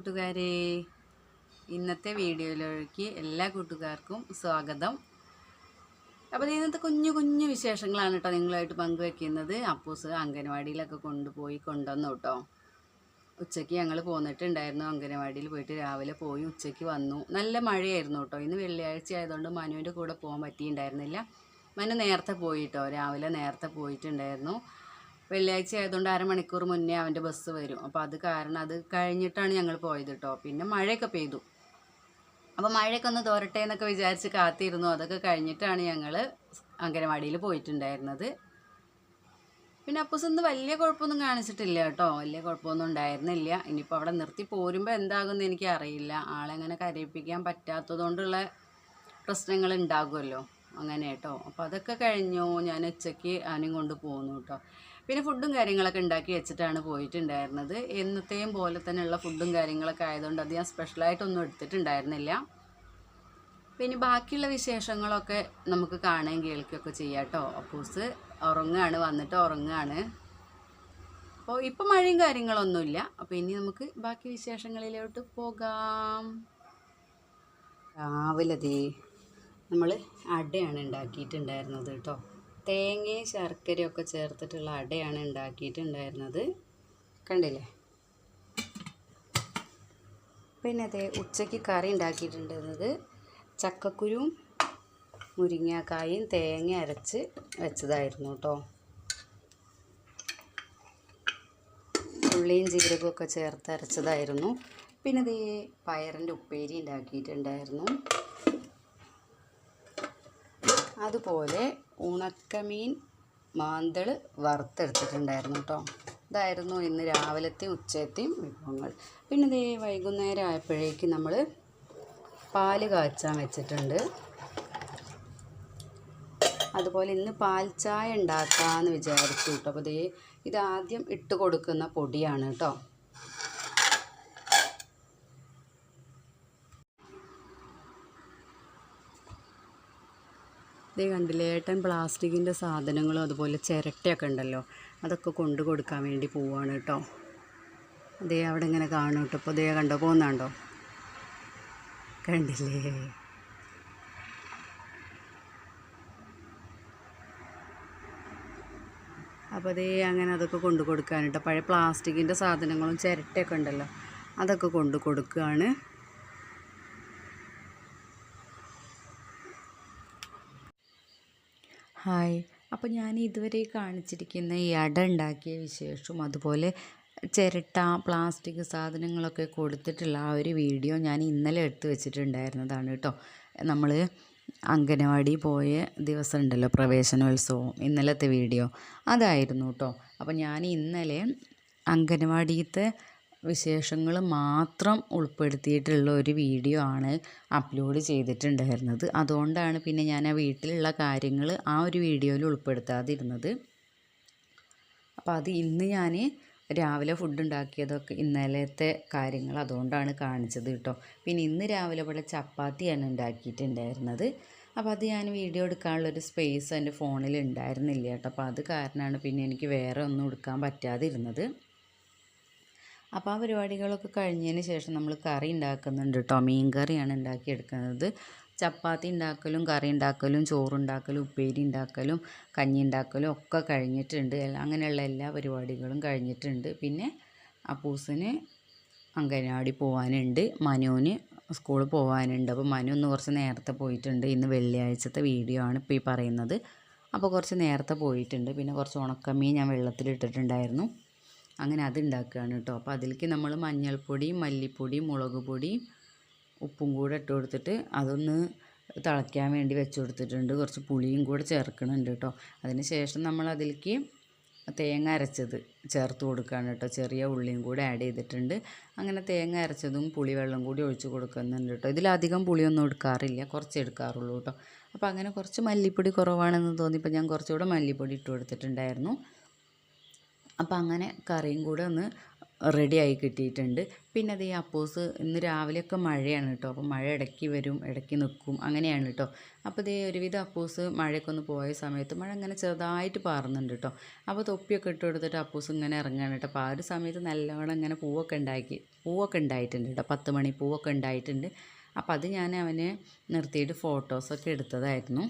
കൂട്ടുകാരെ. ഇന്നത്തെ വീഡിയോയിലേക്ക് എല്ലാ കൂട്ടുകാർക്കും സ്വാഗതം. അപ്പോൾ ഇന്നത്തെ കുഞ്ഞു കുഞ്ഞു വിശേഷങ്ങളാണ് കേട്ടോ നിങ്ങളായിട്ട് പങ്കുവെക്കുന്നത്. അപ്പൂസ് അംഗനവാടിയിലൊക്കെ കൊണ്ടുപോയി കൊണ്ടുവന്നു കേട്ടോ. ഉച്ചയ്ക്ക് ഞങ്ങൾ പോന്നിട്ടുണ്ടായിരുന്നു. അംഗനവാടിയിൽ പോയിട്ട് രാവിലെ പോയി ഉച്ചയ്ക്ക് വന്നു. നല്ല മഴയായിരുന്നു കേട്ടോ. ഇന്ന് വെള്ളിയാഴ്ച ആയതുകൊണ്ട് മനുവിന്റെ കൂടെ പോകാൻ പറ്റിയിട്ടുണ്ടായിരുന്നില്ല. മനു നേരത്തെ പോയിട്ടോ രാവിലെ നേരത്തെ പോയിട്ടുണ്ടായിരുന്നു. വെള്ളിയാഴ്ച ആയതുകൊണ്ട് അരമണിക്കൂർ മുന്നേ അവന്റെ ബസ് വരും. അപ്പോൾ അത് കാരണം അത് കഴിഞ്ഞിട്ടാണ് ഞങ്ങൾ പോയത് കേട്ടോ പിന്നെ മഴയൊക്കെ പെയ്തു. അപ്പോൾ മഴയൊക്കെ ഒന്ന് തോരട്ടെ എന്നൊക്കെ വിചാരിച്ച് കാത്തിരുന്നു. അതൊക്കെ കഴിഞ്ഞിട്ടാണ് ഞങ്ങൾ അംഗനവാടിയിൽ പോയിട്ടുണ്ടായിരുന്നത്. പിന്നെ അപ്പൂസ് ഇന്ന് വലിയ കുഴപ്പമൊന്നും കാണിച്ചിട്ടില്ല കേട്ടോ വലിയ കുഴപ്പമൊന്നും ഉണ്ടായിരുന്നില്ല. ഇനിയിപ്പോൾ അവിടെ നിർത്തി പോരുമ്പോൾ എന്താകുമെന്ന് എനിക്ക് അറിയില്ല. ആളെങ്ങനെ കരയിപ്പിക്കാൻ പറ്റാത്തതുകൊണ്ടുള്ള പ്രശ്നങ്ങൾ ഉണ്ടാകുമല്ലോ. അങ്ങനെ കേട്ടോ അപ്പോൾ അതൊക്കെ കഴിഞ്ഞു. ഞാൻ ഉച്ചയ്ക്ക് അവനും കൊണ്ട് പോന്നു കേട്ടോ പിന്നെ ഫുഡും കാര്യങ്ങളൊക്കെ ഉണ്ടാക്കി വെച്ചിട്ടാണ് പോയിട്ടുണ്ടായിരുന്നത്. എന്നത്തെയും പോലെ തന്നെയുള്ള ഫുഡും കാര്യങ്ങളൊക്കെ ആയതുകൊണ്ട് അത് ഞാൻ സ്പെഷ്യലായിട്ടൊന്നും എടുത്തിട്ടുണ്ടായിരുന്നില്ല. പിന്നെ ബാക്കിയുള്ള വിശേഷങ്ങളൊക്കെ നമുക്ക് കാണുകയും കേൾക്കുകയൊക്കെ ചെയ്യാം കേട്ടോ അപ്പൂസ്. ഉറങ്ങുകയാണ് വന്നിട്ട് ഉറങ്ങുകയാണ് അപ്പോൾ ഇപ്പം മഴയും കാര്യങ്ങളൊന്നുമില്ല. അപ്പോൾ ഇനി നമുക്ക് ബാക്കി വിശേഷങ്ങളിലോട്ട് പോകാം. രാവിലെ നമ്മൾ അടയാണ് ഉണ്ടാക്കിയിട്ടുണ്ടായിരുന്നത് കേട്ടോ തേങ്ങയും ശർക്കരയും ഒക്കെ ചേർത്തിട്ടുള്ള അടയാണ് ഉണ്ടാക്കിയിട്ടുണ്ടായിരുന്നത്. കണ്ടില്ലേ? പിന്നെ അതെ ഉച്ചയ്ക്ക് കറി ഉണ്ടാക്കിയിട്ടുണ്ടായിരുന്നത് ചക്കക്കുരും മുരിങ്ങാക്കായും തേങ്ങ അരച്ച് വെച്ചതായിരുന്നു കേട്ടോ. ഉള്ളിയും ഒക്കെ ചേർത്ത് അരച്ചതായിരുന്നു. പിന്നെ ഇതേ പയറിന്റെ ഉപ്പേരി ഉണ്ടാക്കിയിട്ടുണ്ടായിരുന്നു. അതുപോലെ ഉണക്കമീൻ മാന്തൾ വറുത്തെടുത്തിട്ടുണ്ടായിരുന്നു കേട്ടോ. ഇതായിരുന്നു ഇന്ന് രാവിലത്തെയും ഉച്ചത്തെയും വിഭവങ്ങൾ. പിന്നെ ഇതേ വൈകുന്നേരം ആയപ്പോഴേക്ക് നമ്മൾ പാൽ കാച്ചാൻ വെച്ചിട്ടുണ്ട്. അതുപോലെ ഇന്ന് പാൽ ചായ ഉണ്ടാക്കാമെന്ന് വിചാരിച്ചു കേട്ടോ. അപ്പോൾ ഇതേ ഇതാദ്യം ഇട്ട് കൊടുക്കുന്ന പൊടിയാണ് കേട്ടോ. ഇതേ കണ്ടില്ലേ ഏട്ടൻ പ്ലാസ്റ്റിക്കിന്റെ സാധനങ്ങളും അതുപോലെ ചിരട്ടയൊക്കെ ഉണ്ടല്ലോ അതൊക്കെ കൊണ്ടു കൊടുക്കാൻ വേണ്ടി പോവാണ് കേട്ടോ. അതേ അവിടെ ഇങ്ങനെ കാണും കേട്ടോ. ഇപ്പോൾ ദേ കണ്ടോ പോകുന്നുണ്ടോ കണ്ടില്ലേ? അപ്പോൾ അതേ അങ്ങനെ അതൊക്കെ കൊണ്ടു കൊടുക്കാനുണ്ട് പഴയ പ്ലാസ്റ്റിക്കിന്റെ സാധനങ്ങളും ചിരട്ടയൊക്കെ ഉണ്ടല്ലോ അതൊക്കെ കൊണ്ടു കൊടുക്കുകയാണ്. ഹായ്. അപ്പോൾ ഞാൻ ഇതുവരെ കാണിച്ചിരിക്കുന്ന ഈ അട ഉണ്ടാക്കിയ വിശേഷവും അതുപോലെ ചിരട്ട പ്ലാസ്റ്റിക് സാധനങ്ങളൊക്കെ കൊടുത്തിട്ടുള്ള ആ ഒരു വീഡിയോ ഞാൻ ഇന്നലെ എടുത്തു വെച്ചിട്ടുണ്ടായിരുന്നതാണ് കേട്ടോ. നമ്മൾ അംഗനവാടി പോയ ദിവസം ഉണ്ടല്ലോ പ്രവേശനോത്സവം ഇന്നലത്തെ വീഡിയോ. അതായിരുന്നു കേട്ടോ. അപ്പോൾ ഞാൻ ഇന്നലെ അംഗനവാടിയത്തെ വിശേഷങ്ങൾ മാത്രം ഉൾപ്പെടുത്തിയിട്ടുള്ള ഒരു വീഡിയോ ആണ് അപ്ലോഡ് ചെയ്തിട്ടുണ്ടായിരുന്നത്. അതുകൊണ്ടാണ് പിന്നെ ഞാൻ ആ വീട്ടിലുള്ള കാര്യങ്ങൾ ആ ഒരു വീഡിയോയിൽ ഉൾപ്പെടുത്താതിരുന്നത്. അപ്പോൾ അത് ഇന്ന് ഞാൻ രാവിലെ ഫുഡ് ഉണ്ടാക്കിയതൊക്കെ ഇന്നലത്തെ കാര്യങ്ങൾ അതുകൊണ്ടാണ് കാണിച്ചത് കേട്ടോ. പിന്നെ ഇന്ന് രാവിലെ ഇവിടെ ചപ്പാത്തിയാണ് ഉണ്ടാക്കിയിട്ടുണ്ടായിരുന്നത്. അപ്പോൾ അത് ഞാൻ വീഡിയോ എടുക്കാനുള്ളൊരു സ്പേസ് എന്റെ ഫോണിൽ ഉണ്ടായിരുന്നില്ല കേട്ടോ. അപ്പോൾ അത് കാരണമാണ് പിന്നെ എനിക്ക് വേറെ ഒന്നും എടുക്കാൻ പറ്റാതിരുന്നത്. അപ്പോൾ ആ പരിപാടികളൊക്കെ കഴിഞ്ഞതിന് ശേഷം നമ്മൾ കറി ഉണ്ടാക്കുന്നുണ്ട് കേട്ടോ മീൻ കറിയാണ് ഉണ്ടാക്കിയെടുക്കുന്നത് ചപ്പാത്തി ഉണ്ടാക്കലും കറി ഉണ്ടാക്കലും ചോറുണ്ടാക്കലും ഉപ്പേരി ഉണ്ടാക്കലും കഞ്ഞി ഉണ്ടാക്കലും ഒക്കെ കഴിഞ്ഞിട്ടുണ്ട്. അങ്ങനെയുള്ള എല്ലാ പരിപാടികളും കഴിഞ്ഞിട്ടുണ്ട്. പിന്നെ അപ്പൂസിന് അംഗനവാടി പോകാനുണ്ട് മനുവിന് സ്കൂളിൽ പോകാനുണ്ട് അപ്പോൾ മനു ഒന്ന് കുറച്ച് നേരത്തെ പോയിട്ടുണ്ട്. ഇന്ന് വെള്ളിയാഴ്ചത്തെ വീഡിയോ ആണ് ഇപ്പോൾ ഈ പറയുന്നത്. അപ്പോൾ കുറച്ച് നേരത്തെ പോയിട്ടുണ്ട്. പിന്നെ കുറച്ച് ഉണക്കമീൻ ഞാൻ വെള്ളത്തിലിട്ടിട്ടുണ്ടായിരുന്നു. അങ്ങനെ അത് ഉണ്ടാക്കുകയാണ് കേട്ടോ അപ്പോൾ അതിലേക്ക് നമ്മൾ മഞ്ഞൾപ്പൊടി മല്ലിപ്പൊടി മുളക് പൊടി ഉപ്പും കൂടെ ഇട്ട് കൊടുത്തിട്ട് അതൊന്ന് തിളയ്ക്കാൻ വേണ്ടി വെച്ച് കൊടുത്തിട്ടുണ്ട്. കുറച്ച് പുളിയും കൂടെ ചേർക്കണുണ്ട് കേട്ടോ അതിന് ശേഷം നമ്മൾ അതിലേക്ക് തേങ്ങ അരച്ചത് ചേർത്ത് കൊടുക്കുകയാണ് കേട്ടോ ചെറിയ ഉള്ളിയും കൂടി ആഡ് ചെയ്തിട്ടുണ്ട്. അങ്ങനെ തേങ്ങ അരച്ചതും പുളിവെള്ളം കൂടി ഒഴിച്ച് കൊടുക്കുന്നുണ്ട് കേട്ടോ ഇതിലധികം പുളിയൊന്നും എടുക്കാറില്ല. കുറച്ച് എടുക്കാറുള്ളൂ കേട്ടോ അപ്പോൾ അങ്ങനെ കുറച്ച് മല്ലിപ്പൊടി കുറവാണെന്ന് തോന്നിയപ്പോൾ ഞാൻ കുറച്ചുകൂടെ മല്ലിപ്പൊടി ഇട്ട് കൊടുത്തിട്ടുണ്ടായിരുന്നു. അപ്പോൾ അങ്ങനെ കറിയും കൂടെ ഒന്ന് റെഡിയായി കിട്ടിയിട്ടുണ്ട്. പിന്നെ അത് ഈ അപ്പോസ് ഇന്ന് രാവിലെയൊക്കെ മഴയാണ് കേട്ടോ അപ്പോൾ മഴ ഇടയ്ക്ക് വരും ഇടയ്ക്ക് നിൽക്കും അങ്ങനെയാണ് കേട്ടോ അപ്പോൾ ഇതേ ഒരുവിധം അപ്പോസ് മഴയൊക്കെ ഒന്ന് പോയ സമയത്ത് മഴ അങ്ങനെ ചെറുതായിട്ട് പാറുന്നുണ്ട് കേട്ടോ അപ്പോൾ തൊപ്പിയൊക്കെ ഇട്ട് കൊടുത്തിട്ട് അപ്പോസ് ഇങ്ങനെ ഇറങ്ങുകയാണ് കേട്ടോ അപ്പോൾ ആ ഒരു സമയത്ത് നല്ലവണ്ണം ഇങ്ങനെ പൂവൊക്കെ ഉണ്ടാക്കി പൂവൊക്കെ ഉണ്ടായിട്ടുണ്ട് കേട്ടോ പത്ത് മണി പൂവൊക്കെ ഉണ്ടായിട്ടുണ്ട്. അപ്പോൾ അത് ഞാൻ അവനെ നിർത്തിയിട്ട് ഫോട്ടോസൊക്കെ എടുത്തതായിരുന്നു.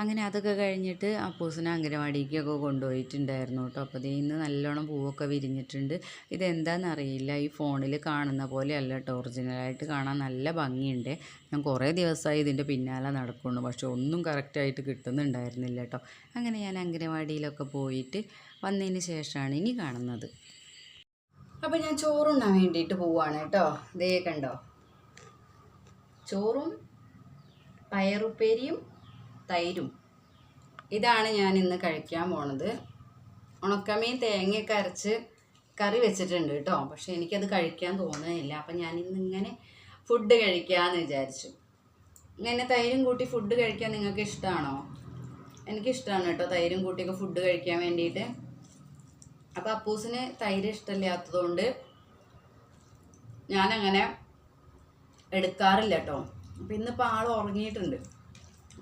അങ്ങനെ അതൊക്കെ കഴിഞ്ഞിട്ട് അപ്പൂസിനെ അംഗനവാടിക്കൊക്കെ കൊണ്ടുപോയിട്ടുണ്ടായിരുന്നു കേട്ടോ. അപ്പോൾ ഇതിൽ നിന്ന് നല്ലോണം പൂവൊക്കെ വിരിഞ്ഞിട്ടുണ്ട്. ഇതെന്താണെന്ന് അറിയില്ല ഈ ഫോണിൽ കാണുന്ന പോലെ അല്ല കേട്ടോ. ഒറിജിനലായിട്ട് കാണാൻ നല്ല ഭംഗിയുണ്ട്. ഞാൻ കുറേ ദിവസമായി ഇതിന്റെ പിന്നാലെ നടക്കുന്നു പക്ഷേ ഒന്നും കറക്റ്റായിട്ട് കിട്ടുന്നുണ്ടായിരുന്നില്ല കേട്ടോ. അങ്ങനെ ഞാൻ അംഗനവാടിയിലൊക്കെ പോയിട്ട് വന്നതിന് ശേഷമാണ് ഇനി കാണുന്നത്. അപ്പോൾ ഞാൻ ചോറുണ്ണാൻ വേണ്ടിയിട്ട് പോവാണ് കേട്ടോ. ദേ കണ്ടോ. ചോറും പയറുപ്പേരിയും തൈരും. ഇതാണ് ഞാൻ ഇന്ന് കഴിക്കാൻ പോണത്. ഉണക്കമീൻ തേങ്ങയൊക്കെ അരച്ച് കറി വെച്ചിട്ടുണ്ട് കേട്ടോ. പക്ഷെ എനിക്കത് കഴിക്കാൻ തോന്നുന്നില്ല. അപ്പം ഞാൻ ഇന്ന് ഇങ്ങനെ ഫുഡ് കഴിക്കാമെന്ന് വിചാരിച്ചു. ഇങ്ങനെ തൈരും കൂട്ടി ഫുഡ് കഴിക്കാൻ നിങ്ങൾക്ക് ഇഷ്ടമാണോ എനിക്കിഷ്ടമാണ് കേട്ടോ തൈരും കൂട്ടിയൊക്കെ ഫുഡ് കഴിക്കാൻ വേണ്ടിയിട്ട്. അപ്പോൾ അപ്പൂസിന് തൈര് ഇഷ്ടമില്ലാത്തതുകൊണ്ട് ഞാനങ്ങനെ എടുക്കാറില്ല കേട്ടോ. അപ്പം ഇന്നിപ്പോൾ ആൾ ഉറങ്ങിയിട്ടുണ്ട്.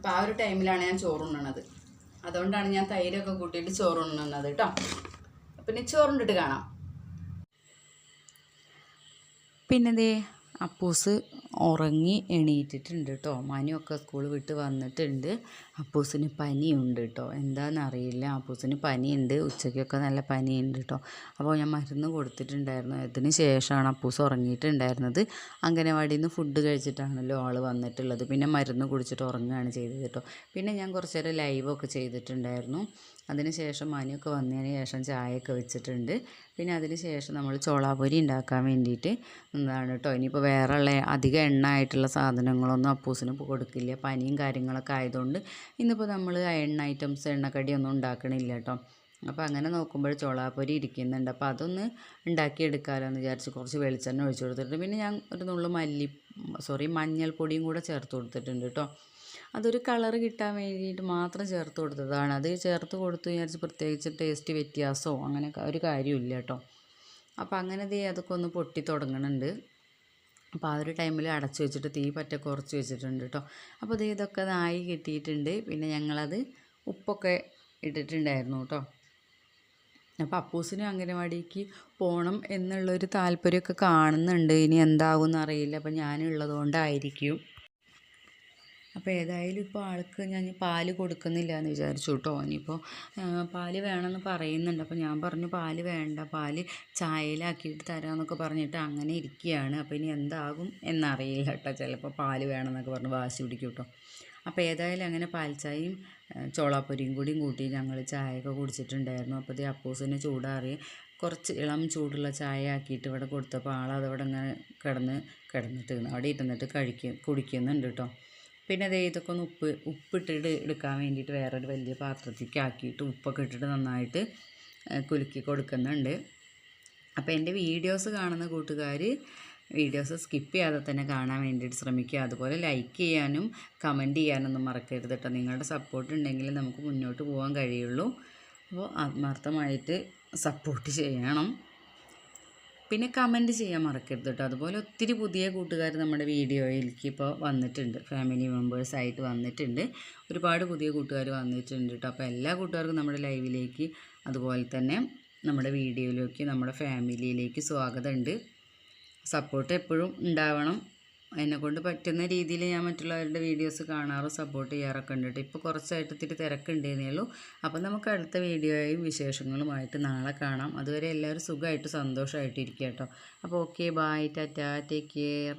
അപ്പോൾ ആ ഒരു ടൈമിലാണ് ഞാൻ ചോറുണ്ണണത്. അതുകൊണ്ടാണ് ഞാൻ തൈരൊക്കെ കൂട്ടിയിട്ട് ചോറുണ്ണുന്നത് കേട്ടോ പിന്നെ ചോറുണ്ടിട്ട് കാണാം. പിന്നെ ദേ അപ്പൂസ് ഉറങ്ങി എണീറ്റിട്ടുണ്ട് കേട്ടോ മനുവൊക്കെ സ്കൂൾ വിട്ട് വന്നിട്ടുണ്ട്. അപ്പൂസിന് പനിയുണ്ട് കേട്ടോ എന്താണെന്നറിയില്ല അപ്പൂസിന് പനിയുണ്ട്. ഉച്ചയ്ക്കൊക്കെ നല്ല പനിയുണ്ട് കേട്ടോ അപ്പോൾ ഞാൻ മരുന്ന് കൊടുത്തിട്ടുണ്ടായിരുന്നു. അതിന് ശേഷമാണ് അപ്പൂസ് ഉറങ്ങിയിട്ടുണ്ടായിരുന്നത്. അംഗനവാടിയിൽ നിന്ന് ഫുഡ് കഴിച്ചിട്ടാണല്ലോ ആൾ വന്നിട്ടുള്ളത്. പിന്നെ മരുന്ന് കുടിച്ചിട്ട് ഉറങ്ങുകയാണ് ചെയ്തത് കേട്ടോ പിന്നെ ഞാൻ കുറച്ച് നേരം ലൈവൊക്കെ ചെയ്തിട്ടുണ്ടായിരുന്നു. അതിന് ശേഷം മനുവൊക്കെ വന്നതിന് ശേഷം ചായയൊക്കെ വെച്ചിട്ടുണ്ട്. പിന്നെ അതിന് ശേഷം നമ്മൾ ചോളാപൊരി ഉണ്ടാക്കാൻ വേണ്ടിയിട്ട് എന്താണ് കേട്ടോ. ഇനിയിപ്പോൾ വേറെ ഉള്ള അധികം എണ്ണ ആയിട്ടുള്ള സാധനങ്ങളൊന്നും അപ്പൂസിന് കൊടുക്കില്ല. പനിയും കാര്യങ്ങളൊക്കെ ആയതുകൊണ്ട് ഇന്നിപ്പോൾ നമ്മൾ എണ്ണ ഐറ്റംസ് എണ്ണക്കടിയൊന്നും ഉണ്ടാക്കണില്ല കേട്ടോ. അപ്പോൾ അങ്ങനെ നോക്കുമ്പോൾ ചോളാപ്പൊരി ഇരിക്കുന്നുണ്ട്. അപ്പോൾ അതൊന്ന് ഉണ്ടാക്കിയെടുക്കാമല്ലോ എന്ന് വിചാരിച്ച് കുറച്ച് വെളിച്ചെണ്ണ ഒഴിച്ചു കൊടുത്തിട്ടുണ്ട്. പിന്നെ ഞാൻ ഒരു നുള്ളു മല്ലി സോറി മഞ്ഞൾപ്പൊടിയും കൂടെ ചേർത്ത് കൊടുത്തിട്ടുണ്ട് കേട്ടോ. അതൊരു കളറ് കിട്ടാൻ വേണ്ടിയിട്ട് മാത്രം ചേർത്ത് കൊടുത്തതാണ്. അത് ചേർത്ത് കൊടുത്തു വിചാരിച്ച് പ്രത്യേകിച്ച് ടേസ്റ്റ് വ്യത്യാസമോ അങ്ങനെ ഒരു കാര്യമില്ല കേട്ടോ. അപ്പോൾ അങ്ങനെ ദേ അതൊക്കെ ഒന്ന് പൊട്ടി തുടങ്ങുന്നുണ്ട് അപ്പോൾ ആ ഒരു ടൈമിൽ അടച്ചു വെച്ചിട്ട് തീ പറ്റ കുറച്ച് വെച്ചിട്ടുണ്ട് കേട്ടോ. അപ്പോൾ ഇത് ഇതൊക്കെ നായി കിട്ടിയിട്ടുണ്ട്. പിന്നെ ഞങ്ങളത് ഉപ്പൊക്കെ ഇട്ടിട്ടുണ്ടായിരുന്നു കേട്ടോ. അപ്പോൾ അപ്പൂസിനും അംഗനവാടിക്ക് പോകണം എന്നുള്ളൊരു താല്പര്യമൊക്കെ കാണുന്നുണ്ട്. ഇനി എന്താകുമെന്ന് അറിയില്ല. അപ്പോൾ ഞാനുള്ളത് കൊണ്ടായിരിക്കും അപ്പോൾ ഏതായാലും ഇപ്പോൾ ആൾക്ക് ഞാൻ പാൽ കൊടുക്കുന്നില്ല എന്ന് വിചാരിച്ചു കേട്ടോ ഇനിയിപ്പോൾ പാൽ വേണമെന്ന് പറയുന്നുണ്ട്. അപ്പോൾ ഞാൻ പറഞ്ഞു പാൽ വേണ്ട പാൽ ചായയിലാക്കിയിട്ട് തരാമെന്നൊക്കെ പറഞ്ഞിട്ട് അങ്ങനെ ഇരിക്കുകയാണ് അപ്പോൾ ഇനി എന്താകും എന്നറിയില്ല കേട്ടോ ചിലപ്പോൾ പാൽ വേണമെന്നൊക്കെ പറഞ്ഞ് വാശി പിടിക്കും കേട്ടോ അപ്പോൾ ഏതായാലും അങ്ങനെ പാൽച്ചായയും ചോളാപ്പൊരിയും കൂടിയും കൂട്ടി ഞങ്ങൾ ചായയൊക്കെ കുടിച്ചിട്ടുണ്ടായിരുന്നു. അപ്പോൾ ഇത് അപ്പൂസിന് ചൂടാറി കുറച്ച് ഇളം ചൂടുള്ള ചായ ആക്കിയിട്ട് ഇവിടെ കൊടുത്തപ്പോൾ ആളതവിടെ ഇങ്ങനെ കിടന്ന് കിടന്നിട്ട് അവിടെ ഇരുന്നിട്ട് കഴിക്കും കുടിക്കുന്നുണ്ട് കേട്ടോ പിന്നെ അതേ ഇതൊക്കെ ഒന്ന് ഉപ്പ് ഉപ്പിട്ടിട്ട് എടുക്കാൻ വേണ്ടിയിട്ട് വേറൊരു വലിയ പാത്രത്തിലേക്ക് ആക്കിയിട്ട് ഉപ്പൊക്കെ ഇട്ടിട്ട് നന്നായിട്ട് കുലുക്കി കൊടുക്കുന്നുണ്ട്. അപ്പോൾ എന്റെ വീഡിയോസ് കാണുന്ന കൂട്ടുകാർ വീഡിയോസ് സ്കിപ്പ് ചെയ്യാതെ തന്നെ കാണാൻ വേണ്ടിയിട്ട് ശ്രമിക്കുക. അതുപോലെ ലൈക്ക് ചെയ്യാനും കമന്റ് ചെയ്യാനൊന്നും മറക്കരുത് കേട്ടോ. നിങ്ങളുടെ സപ്പോർട്ട് ഉണ്ടെങ്കിൽ നമുക്ക് മുന്നോട്ട് പോകാൻ കഴിയുള്ളൂ. അപ്പോൾ ആത്മാർത്ഥമായിട്ട് സപ്പോർട്ട് ചെയ്യണം. പിന്നെ കമന്റ് ചെയ്യാൻ മറക്കരുത് കേട്ടോ അതുപോലെ ഒത്തിരി പുതിയ കൂട്ടുകാർ നമ്മുടെ വീഡിയോയിലേക്ക് ഇപ്പോൾ വന്നിട്ടുണ്ട്. ഫാമിലി മെമ്പേഴ്സായിട്ട് വന്നിട്ടുണ്ട്. ഒരുപാട് പുതിയ കൂട്ടുകാർ വന്നിട്ടുണ്ട് കേട്ടോ അപ്പോൾ എല്ലാ കൂട്ടുകാർക്കും നമ്മുടെ ലൈവിലേക്ക് അതുപോലെ തന്നെ നമ്മുടെ വീഡിയോയിലേക്ക് നമ്മുടെ ഫാമിലിയിലേക്ക് സ്വാഗതമുണ്ട്. സപ്പോർട്ട് എപ്പോഴും ഉണ്ടാവണം. എന്നെക്കൊണ്ട് പറ്റുന്ന രീതിയിൽ ഞാൻ മറ്റുള്ളവരുടെ വീഡിയോസ് കാണാറും സപ്പോർട്ട് ചെയ്യാറൊക്കെ ഉണ്ട് ഇപ്പോൾ കുറച്ചായിട്ട് ഇത്തിരി തിരക്കുണ്ടേന്നേ ഉള്ളൂ അപ്പോൾ നമുക്ക് അടുത്ത വീഡിയോയും വിശേഷങ്ങളുമായിട്ട് നാളെ കാണാം. അതുവരെ എല്ലാവരും സുഖമായിട്ട് സന്തോഷമായിട്ട് ഇരിക്കുക കേട്ടോ. അപ്പോൾ okay bye Tata take care